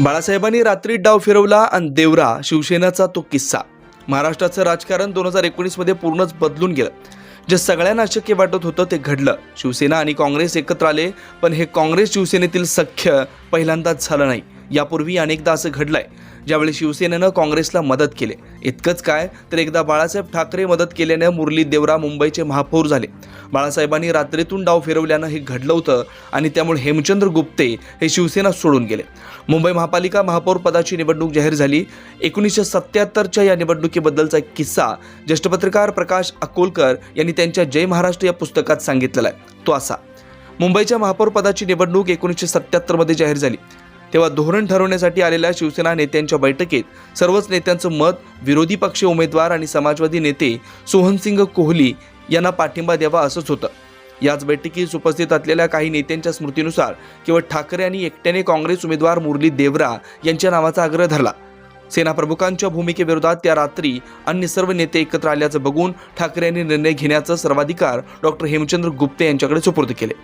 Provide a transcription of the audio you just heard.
बाळासाहेबांनी रात्री डाव फिरवला आणि देवरा शिवसेनेचा तो किस्सा. महाराष्ट्राचं राजकारण दोन हजार एकोणीसमध्ये पूर्णच बदलून गेलं. जे सगळ्यांना अशक्य वाटत होतं ते घडलं. शिवसेना आणि काँग्रेस एकत्र आले पण हे काँग्रेस शिवसेनेतील सख्य पहिल्यांदाच झालं नाही. यापूर्वी अनेकदा असं घडलंय. ज्यावेळी शिवसेनेनं काँग्रेसला मदत केली. इतकंच काय तर एकदा बाळासाहेब ठाकरे मदत केल्यानं मुरली देवरा मुंबईचे महापौर झाले. बाळासाहेबांनी रात्रीतून डाव फिरवल्यानं हे घडलं होतं आणि त्यामुळे हेमचंद्र गुप्ते हे शिवसेना सोडून गेले. मुंबई महापालिका महापौर पदाची निवडणूक जाहीर झाली. एकोणीसशे सत्याहत्तरच्या या निवडणुकीबद्दलचा एक किस्सा ज्येष्ठ पत्रकार प्रकाश अकोलकर यांनी त्यांच्या जय महाराष्ट्र या पुस्तकात सांगितलेला आहे. तो असा. मुंबईच्या महापौर पदाची निवडणूक एकोणीसशे सत्याहत्तरमध्ये जाहीर झाली. तेव्हा धोरण ठरवण्यासाठी आलेल्या शिवसेना नेत्यांच्या बैठकीत सर्वच नेत्यांचं मत विरोधी पक्ष उमेदवार आणि समाजवादी नेते सोहनसिंग कोहली यांना पाठिंबा द्यावा असंच होतं. याच बैठकीत उपस्थित असलेल्या काही नेत्यांच्या स्मृतीनुसार केवळ ठाकरे यांनी एकट्याने काँग्रेस उमेदवार मुरली देवरा यांच्या नावाचा आग्रह धरला. सेनाप्रमुखांच्या भूमिकेविरोधात त्या रात्री अन्य सर्व नेते एकत्र आल्याचं बघून ठाकरे यांनी निर्णय घेण्याचा सर्वाधिकार डॉक्टर हेमचंद्र गुप्ते यांच्याकडे सुपूर्द केले.